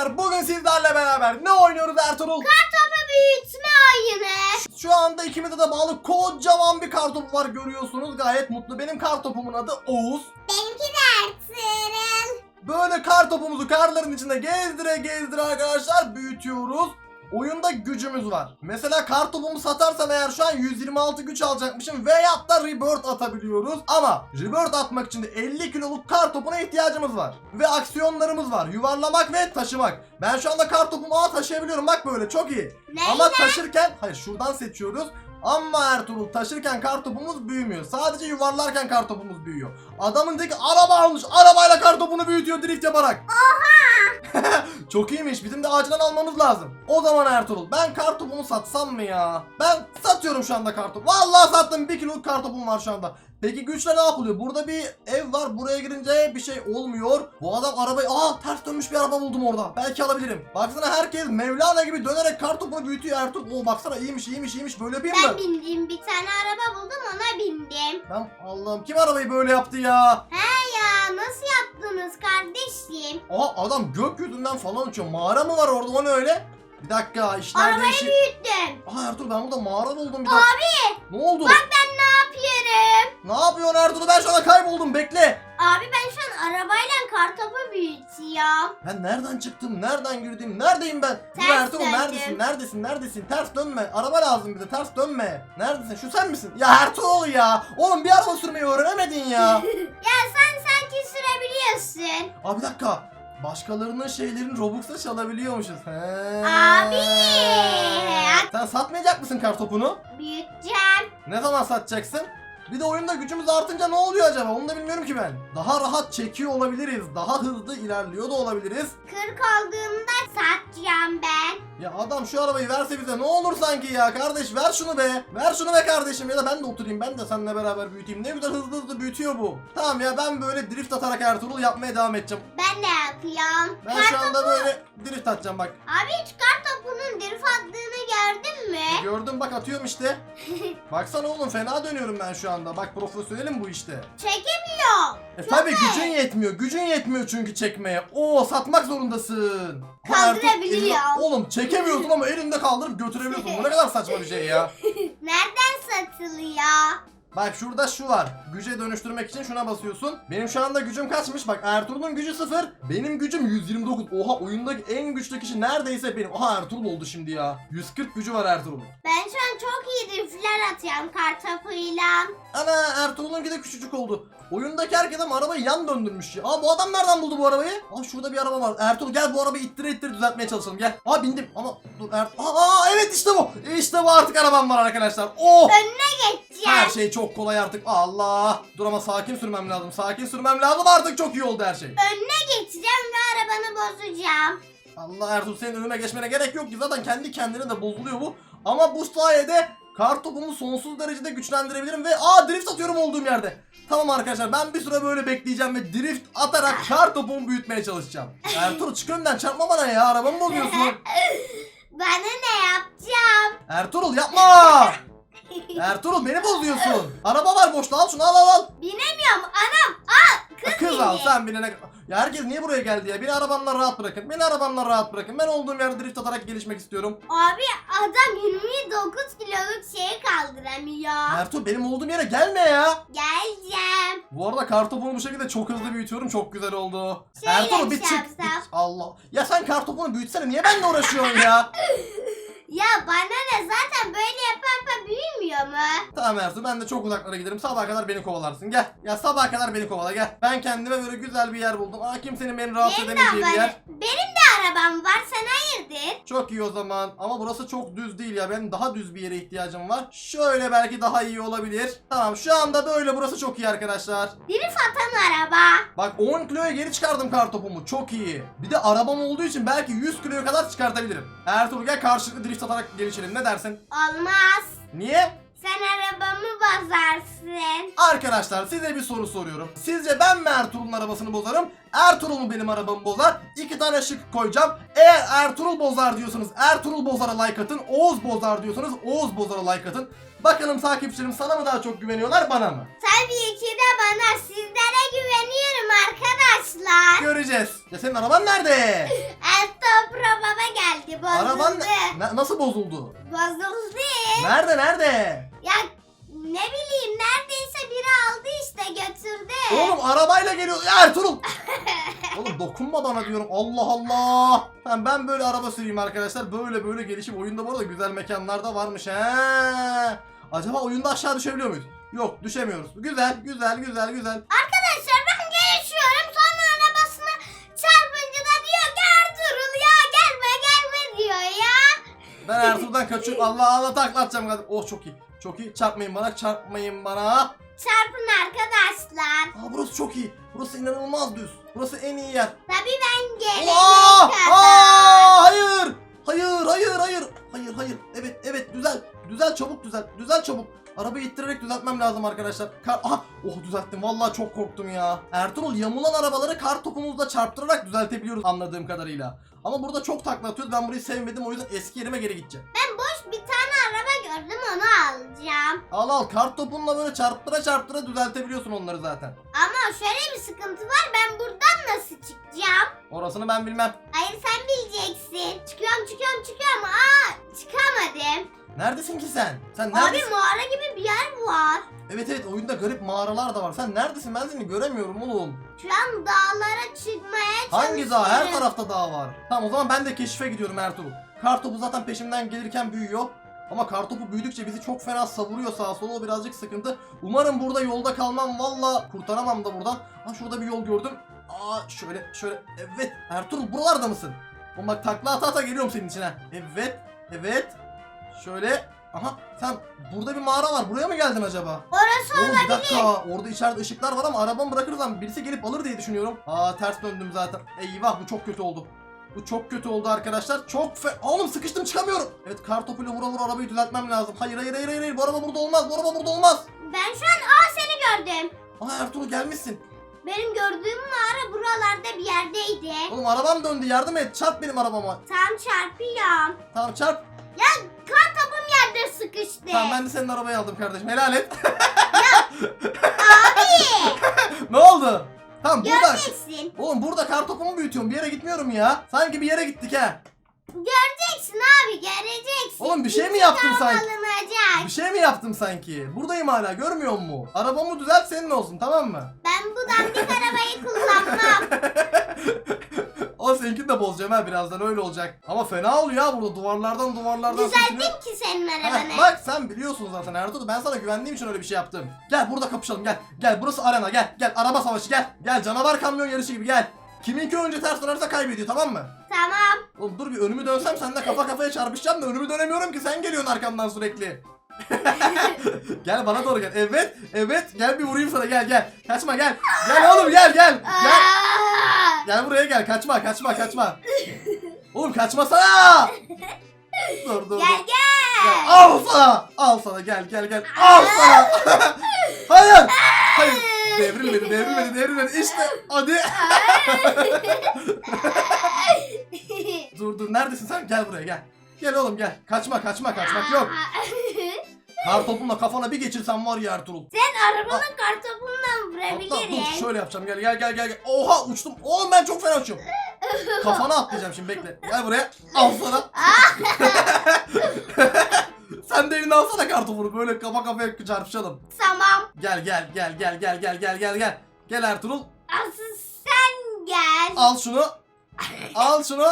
arkadaşlar bugün sizlerle beraber ne oynuyoruz Ertuğrul? Kartopu büyütme oyunu. Şu anda ikimizde de bağlı kocaman bir kartopu var görüyorsunuz gayet mutlu. Benim kartopumun adı Oğuz. Benimki de Ertuğrul. Böyle kartopumuzu karların içinde gezdire gezdire arkadaşlar büyütüyoruz. Oyunda gücümüz var. Mesela kartopumu satarsam eğer şu an 126 güç alacakmışım veyahut da rebirth atabiliyoruz. Ama rebirth atmak için de 50 kiloluk kartopuna ihtiyacımız var. Ve aksiyonlarımız var. Yuvarlamak ve taşımak. Ben şu anda kartopumu ağa taşıyabiliyorum bak böyle çok iyi. Ne? Ama taşırken hayır şuradan seçiyoruz. Ama Ertuğrul taşırken kartopumuz büyümüyor. Sadece yuvarlarken kartopumuz büyüyor. Adamın teki araba almış. Arabayla kartopunu büyütüyor drift yaparak. Çok iyiymiş. Bizim de acilen almamız lazım. O zaman Ertuğrul ben kartopumu satsam mı ya? Ben satıyorum şu anda kartopu. Vallahi sattım. 1 kiloluk kartopum var şu anda. Peki güçle ne yapılıyor? Burada bir ev var. Buraya girince bir şey olmuyor. Bu adam arabayı... Aa ters dönmüş bir araba buldum orada. Belki alabilirim. Baksana herkes Mevlana gibi dönerek kartopunu büyütüyor Ertuğrul. Oo baksana iyiymiş iyiymiş iyiymiş. Böyle bir mi? Ben bindiğim bir tane araba buldum ona bindim. Ben Allah'ım kim arabayı böyle yaptı ya? He ya nasıl yaptınız kardeşim? Aa adam gökyüzünden falan uçuyor. Mağara mı var orada o ne öyle? Bir dakika işler Arabayı değişik. büyüttüm. Aa Ertuğrul ben burada mağara buldum bir dakika. Abi Ne oldu? bak ben ne yapıyorum? Ne yapıyorsun Ertuğrul? Ben şu anda kayboldum bekle. Abi ben şu an arabayla kartopu büyütüyorum. Ben nereden çıktım? Nereden girdim? Neredeyim ben? Dur Ters Ertuğrul döndüm. neredesin? Neredesin? Neredesin? Ters dönme. Araba lazım bize. Ters dönme. Neredesin? Şu sen misin? Ya Ertuğrul ya. Oğlum bir araba sürmeyi öğrenemedin ya. Ya sen sanki sürebiliyorsun. Abi bir dakika. Başkalarının şeylerini Robux'ta çalabiliyormuşuz. He. Abi. Sen satmayacak mısın kartopunu? Büyüteceğim. Ne zaman satacaksın? Bir de oyunda gücümüz artınca ne oluyor acaba? Onu da bilmiyorum ki ben. Daha rahat çekiyor olabiliriz. Daha hızlı ilerliyor da olabiliriz. 40 olduğumda satacağım ben. Ya adam şu arabayı verse bize ne olur sanki ya kardeş ver şunu be. Ver şunu be kardeşim ya da ben de oturayım ben de seninle beraber büyüteyim. Ne güzel hızlı hızlı büyütüyor bu. Tamam ya ben böyle drift atarak Ertuğrul yapmaya devam edeceğim. Ben de yapıyorum. Ben şu anda böyle drift atacağım bak. Abi hiç kartopunun drift attığını gördün mü? Gördüm bak atıyorum işte. Baksana oğlum fena dönüyorum ben şu anda. Bak profesyonelim bu işte. Çekemiyor. E tabi gücün yetmiyor. Gücün yetmiyor çünkü çekmeye. Oo satmak zorundasın. Ha, Kaldırabiliyor. Elinde- Oğlum çekemiyorsun ama elinde kaldırıp götürebiliyorsun. Bu ne kadar saçma bir şey ya. Nereden satılıyor? Bak şurada şu var. Güce dönüştürmek için şuna basıyorsun. Benim şu anda gücüm kaçmış? Bak Ertuğrul'un gücü sıfır. Benim gücüm 129. Oha oyundaki en güçlü kişi neredeyse benim. Aha Ertuğrul oldu şimdi ya. 140 gücü var Ertuğrul'un. Ben şu an çok iyi driftler atıyorum kartopuyla. Ana Ertuğrul'un de küçücük oldu. Oyundaki herkes ama arabayı yan döndürmüş ya. Aa bu adam nereden buldu bu arabayı? Aa şurada bir araba var. Ertuğrul gel bu arabayı ittire ittire düzeltmeye çalışalım gel. Aa bindim ama dur Er... Aa, aa evet işte bu. İşte bu artık arabam var arkadaşlar. Oh! Önüne geçeceğim. Her şey çok kolay artık. Allah. Dur ama sakin sürmem lazım. Sakin sürmem lazım artık çok iyi oldu her şey. Önüne geçeceğim ve arabanı bozacağım. Allah Ertuğrul senin önüme geçmene gerek yok ki zaten kendi kendine de bozuluyor bu. Ama bu sayede kartopumu sonsuz derecede güçlendirebilirim ve aa drift atıyorum olduğum yerde. Tamam arkadaşlar ben bir süre böyle bekleyeceğim ve drift atarak kartopumu büyütmeye çalışacağım. Ertuğrul çık önden çarpma bana ya arabamı bozuyorsun. Bana ne yapacağım? Ertuğrul yapma. Ertuğrul beni bozuyorsun. Araba var boşta al şunu al al al. Binemiyorum anam. Aa kız, Kız al bindi. sen binene... Ya herkes niye buraya geldi ya? Beni arabamla rahat bırakın. Beni arabamla rahat bırakın. Ben olduğum yerde drift atarak gelişmek istiyorum. Abi adam 29 kiloluk şeyi kaldıramıyor. Ertuğrul benim olduğum yere gelme ya. Geleceğim. Bu arada kartopunu bu şekilde çok hızlı büyütüyorum. Çok güzel oldu. Şöyle Ertuğrul bir şey çık. yapsam. Allah. Ya sen kartopunu büyütsene. Niye benimle uğraşıyorsun ya? Ya bana ne zaten böyle yaparsa büyümüyor mu? tamam Ertuğrul ben de çok uzaklara giderim. Sabaha kadar beni kovalarsın. Gel. Ya sabaha kadar beni kovala gel. Ben kendime böyle güzel bir yer buldum. Aa kimsenin beni rahatsız Benim de, edemeyeceği bir yer. benim de arabam var sen hayırdır? Çok iyi o zaman. Ama burası çok düz değil ya. Benim daha düz bir yere ihtiyacım var. Şöyle belki daha iyi olabilir. Tamam şu anda böyle burası çok iyi arkadaşlar. Drift atan araba. Bak 10 kiloya geri çıkardım kartopumu. Çok iyi. Bir de arabam olduğu için belki 100 kiloya kadar çıkartabilirim. Ertuğrul gel karşılıklı drift atarak gelişelim. Ne dersin? Olmaz. Niye? Sen arabamı bozarsın. Arkadaşlar size bir soru soruyorum. Sizce ben mi Ertuğrul'un arabasını bozarım? Ertuğrul mu benim arabamı bozar? İki tane şık koyacağım. Eğer Ertuğrul bozar diyorsanız Ertuğrul bozara like atın. Oğuz bozar diyorsanız Oğuz bozara like atın. Bakalım takipçilerim sana mı daha çok güveniyorlar bana mı? Tabii ki de bana sizlere güveniyorum arkadaşlar. Göreceğiz. Ya senin araban nerede? Altta probama geldi. Bozuldu. Araban ne- nasıl bozuldu? Bozuldu. Nerede nerede? Ya ne bileyim neredeyse biri aldı işte götürdü. Oğlum arabayla geliyor. Ya Ertuğrul. Oğlum dokunma bana diyorum. Allah Allah. Tamam ben böyle araba süreyim arkadaşlar. Böyle böyle gelişim. Oyunda bu arada güzel mekanlar da varmış. He. Acaba oyunda aşağı düşebiliyor muyuz? Yok düşemiyoruz. Güzel güzel güzel güzel. Arkadaşlar ben geçiyorum sonra arabasına çarpınca da diyor ki Ertuğrul ya gelme gelme diyor ya. Ben Ertuğrul'dan kaçıyorum. Allah Allah takla atacağım. kardeşim. Oh çok iyi. Çok iyi. Çarpmayın bana. Çarpmayın bana. Çarpın arkadaşlar. Aa burası çok iyi. Burası inanılmaz düz. Burası en iyi yer. Tabii ben gelene Aa! kadar. Aa! Hayır! Hayır, hayır, hayır. Hayır, hayır. Evet, evet düzel. Düzel çabuk düzel. Düzel çabuk. Arabayı ittirerek düzeltmem lazım arkadaşlar. Kar Aha! Oh düzelttim. Vallahi çok korktum ya. Ertuğrul yamulan arabaları kar topumuzla çarptırarak düzeltebiliyoruz anladığım kadarıyla. Ama burada çok takla atıyoruz. Ben burayı sevmedim. O yüzden eski yerime geri gideceğim. Ben boş bir tane gördüm onu alacağım. Al al kar topunla böyle çarptıra çarptıra düzeltebiliyorsun onları zaten. Ama şöyle bir sıkıntı var ben buradan nasıl çıkacağım? Orasını ben bilmem. Hayır sen bileceksin. Çıkıyorum çıkıyorum çıkıyorum. Aa çıkamadım. Neredesin ki sen? Sen Abi neredesin? mağara gibi bir yer var. Evet evet oyunda garip mağaralar da var. Sen neredesin? Ben seni göremiyorum oğlum. Şu an dağlara çıkmaya çalışıyorum. Hangi dağ? Her tarafta dağ var. Tamam o zaman ben de keşife gidiyorum Ertuğrul. Kartopu zaten peşimden gelirken büyüyor. Ama kartopu büyüdükçe bizi çok fena savuruyor sağa sola o birazcık sıkıntı. Umarım burada yolda kalmam valla kurtaramam da buradan. Ha şurada bir yol gördüm. Aa şöyle şöyle evet Ertuğrul buralarda mısın? Oğlum bak takla ata ata geliyorum senin içine. Evet evet şöyle aha sen burada bir mağara var buraya mı geldin acaba? Orası Oğlum bir dakika orada içeride ışıklar var ama arabamı bırakırsam birisi gelip alır diye düşünüyorum. Aa ters döndüm zaten. Eyvah bu çok kötü oldu. Bu çok kötü oldu arkadaşlar. Çok fe... Oğlum sıkıştım çıkamıyorum. Evet kar topuyla vura vura arabayı düzeltmem lazım. Hayır hayır hayır hayır. Bu araba burada olmaz. Bu araba burada olmaz. Ben şu an aa seni gördüm. Aa Ertuğrul gelmişsin. Benim gördüğüm mağara buralarda bir yerdeydi. Oğlum arabam döndü yardım et. Çarp benim arabama. Tam çarpıyorum. Tamam çarp. Kar topum yerde sıkıştı. Tamam ben de senin arabayı aldım kardeşim. Helal et. Abi ne oldu? Tamam burada. göreceksin. Oğlum burada kar topumu büyütüyorum. Bir yere gitmiyorum ya. Sanki bir yere gittik ha. Göreceksin abi göreceksin. Oğlum bir şey mi yaptım sanki? Alınacak. Bir şey mi yaptım sanki? Buradayım hala görmüyor musun? Arabamı düzelt senin olsun tamam mı? Ben bu dandik arabayı kullanmam. O seninkini de bozacağım ha birazdan öyle olacak. Ama fena oluyor ya burada duvarlardan duvarlardan. Düzelttim ki senin Heh, arabanı. bak sen biliyorsun zaten Ertuğrul ben sana güvendiğim için öyle bir şey yaptım. Gel burada kapışalım gel. Gel burası arena gel. Gel araba savaşı gel. Gel canavar kamyon yarışı gibi gel. Kiminki önce ters dönerse kaybediyor tamam mı? Tamam. Oğlum dur bir önümü dönsem seninle kafa kafaya çarpışacağım da önümü dönemiyorum ki sen geliyorsun arkamdan sürekli. gel bana doğru gel. Evet, evet. Gel bir vurayım sana. Gel gel. Kaçma gel. Gel oğlum gel gel. Gel. Gel buraya gel. Kaçma, kaçma, kaçma. Oğlum kaçmasana. dur dur. Gel dur. gel. Gel. Al sana. Al sana. Gel gel gel. Al sana. Hayır. Hayır. Devrilmedi, devrilmedi, devrilmedi. İşte hadi. Dur dur. Neredesin sen? Gel buraya gel. Gel oğlum gel. Kaçma, kaçma, kaçmak yok. Kar topumla kafana bir geçirsem var ya Ertuğrul. Sen arabanın kartopundan Hatta dur şöyle yapacağım gel gel gel gel. gel. Oha uçtum. Oğlum ben çok fena uçuyorum. Kafana atlayacağım şimdi bekle. Gel buraya. Al sana. Sen de elini alsana kartopunu böyle kafa kafaya çarpışalım. Tamam. Gel gel gel gel gel gel gel gel gel. Gel Ertuğrul. Asıl sen gel. Al şunu. Al şunu.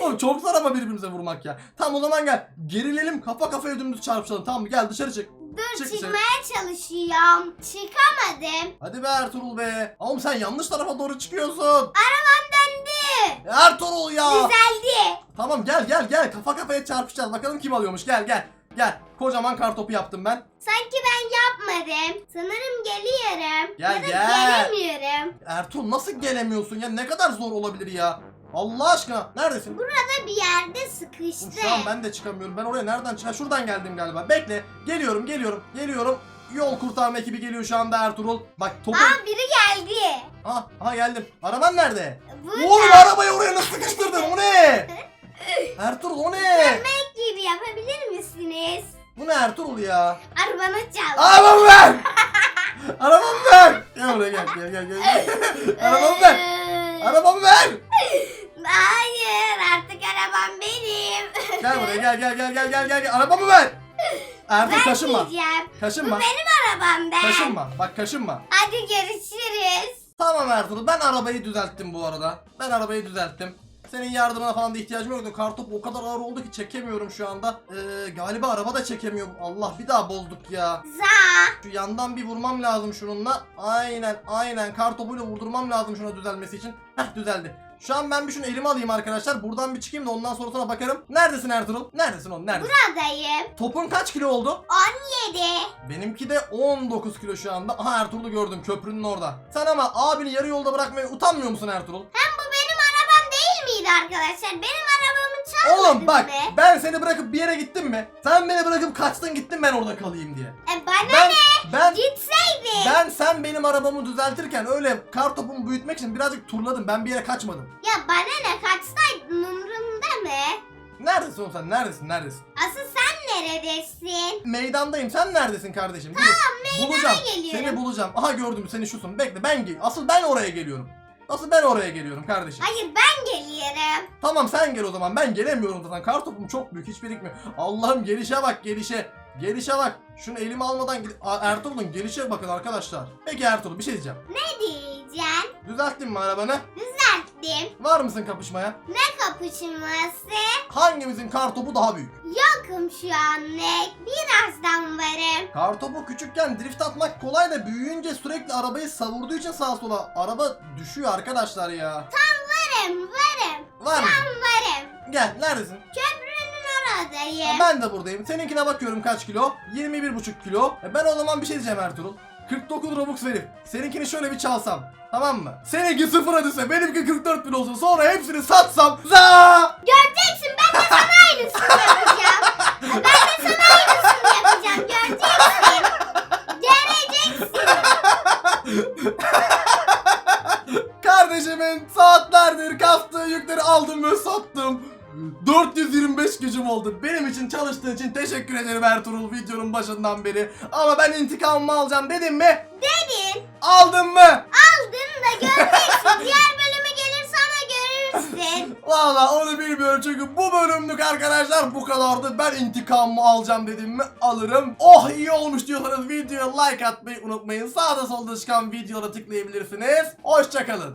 Oğlum çok zor ama birbirimize vurmak ya. Tamam o zaman gel. Gerilelim kafa kafaya dümdüz çarpışalım. Tamam mı? Gel dışarı çık. Dur Çık dışarı. çıkmaya çalışıyorum. Çıkamadım. Hadi be Ertuğrul be. Oğlum sen yanlış tarafa doğru çıkıyorsun. Arabam döndü. Ertuğrul ya. Düzeldi. Tamam gel gel gel kafa kafaya çarpışacağız bakalım kim alıyormuş gel gel gel kocaman kar topu yaptım ben Sanki ben yapmadım. Sanırım geliyorum. Gel, ya da gel. gelemiyorum. Ertuğrul nasıl gelemiyorsun ya ne kadar zor olabilir ya Allah aşkına neredesin? Burada bir yerde sıkıştı. Şu an ben de çıkamıyorum ben oraya nereden çıkacağım şuradan geldim galiba bekle geliyorum geliyorum geliyorum Yol kurtarma ekibi geliyor şu anda Ertuğrul. Bak topu... Aa biri geldi. Aha, aha geldim. Araban nerede? Burada Oğlum arabayı oraya nasıl sıkıştırdın? O ne? Ertuğrul o ne? gibi yapabilir misiniz? Bu ne Ertuğrul ya? Arabanı çal. Arabamı ver! Arabamı ver! Gel buraya gel gel gel gel. Arabamı ver! Arabamı ver! Hayır artık arabam benim. Gel buraya gel gel gel gel gel gel. Arabamı ver. Ertuğrul kaşınma. diyeceğim. Bu Kaşınma. benim arabam ben. Kaşınma. Bak kaşınma. Hadi görüşürüz. Tamam Ertuğrul ben arabayı düzelttim bu arada. Ben arabayı düzelttim. Senin yardımına falan da ihtiyacım yoktu. Kartop o kadar ağır oldu ki çekemiyorum şu anda. Ee, galiba araba da çekemiyorum. Allah bir daha bozduk ya. Za. Şu yandan bir vurmam lazım şununla. Aynen aynen kartopuyla vurdurmam lazım şuna düzelmesi için. Heh düzeldi. Şu an ben bir şunu elime alayım arkadaşlar. Buradan bir çıkayım da ondan sonrasına bakarım. Neredesin Ertuğrul? Neredesin oğlum? Neredesin? Buradayım. Topun kaç kilo oldu? 17. Benimki de 19 kilo şu anda. Aha Ertuğrul'u gördüm köprünün orada. Sen ama abini yarı yolda bırakmaya utanmıyor musun Ertuğrul? Hem bu benim arabam değil miydi arkadaşlar? Benim arabamı çalmadınız Oğlum bak mı? ben seni bırakıp bir yere gittim mi? Sen beni bırakıp kaçtın gittin ben orada kalayım diye. E bana Ben ne? Ben Gitseydin. ben sen benim arabamı düzeltirken öyle kar topumu büyütmek için birazcık turladım. Ben bir yere kaçmadım. Ya bana ne kaçsaydın umurumda mı? Neredesin oğlum sen? Neredesin? Neredesin? Asıl sen neredesin? Meydandayım. Sen neredesin kardeşim? Dur. meydana bulacağım. geliyorum. Seni bulacağım. Aha gördüm seni şusun. Bekle ben gel. Asıl ben oraya geliyorum. Asıl ben oraya geliyorum kardeşim. Hayır ben geliyorum. Tamam sen gel o zaman. Ben gelemiyorum zaten. Kar topum çok büyük. Hiç birikmiyor. Allah'ım gelişe bak gelişe. Gelişe bak. Şunu elime almadan gid- Aa, Ertuğrul'un gelişe bakın arkadaşlar. Peki Ertuğrul bir şey diyeceğim. Ne diyeceksin? Düzelttin mi arabanı? Düzelttim. Var mısın kapışmaya? Ne kapışması? Hangimizin kar topu daha büyük? Yokum şu anlık. Birazdan varım. Kar topu küçükken drift atmak kolay da büyüyünce sürekli arabayı savurduğu için sağa sola araba düşüyor arkadaşlar ya. Varım varım. Var mı? Varım. Gel neredesin? Köprünün Ha, oradayım. Ben de buradayım. Seninkine bakıyorum kaç kilo? 21,5 kilo. E ben o zaman bir şey diyeceğim Ertuğrul. 49 Robux verip seninkini şöyle bir çalsam. Tamam mı? Seninki sıfıra düşse benimki 44 bin olsun sonra hepsini satsam. Za! Göreceksin ben de sana aynısını yapacağım. Ben de sana aynısını yapacağım. Göreceksin. Göreceksin. Kardeşimin saatlerdir kastığı yükleri aldım ve sattım. 425 gücüm oldu. Benim için çalıştığın için teşekkür ederim Ertuğrul videonun başından beri. Ama ben intikamımı alacağım dedim mi? Dedin. Aldın mı? Aldın da göreceksin. Diğer bölümü gelir sana görürsün. Valla onu bilmiyorum çünkü bu bölümlük arkadaşlar bu kadardı. Ben intikamımı alacağım dedim mi alırım. Oh iyi olmuş diyorsanız videoya like atmayı unutmayın. Sağda solda çıkan videolara tıklayabilirsiniz. Hoşçakalın.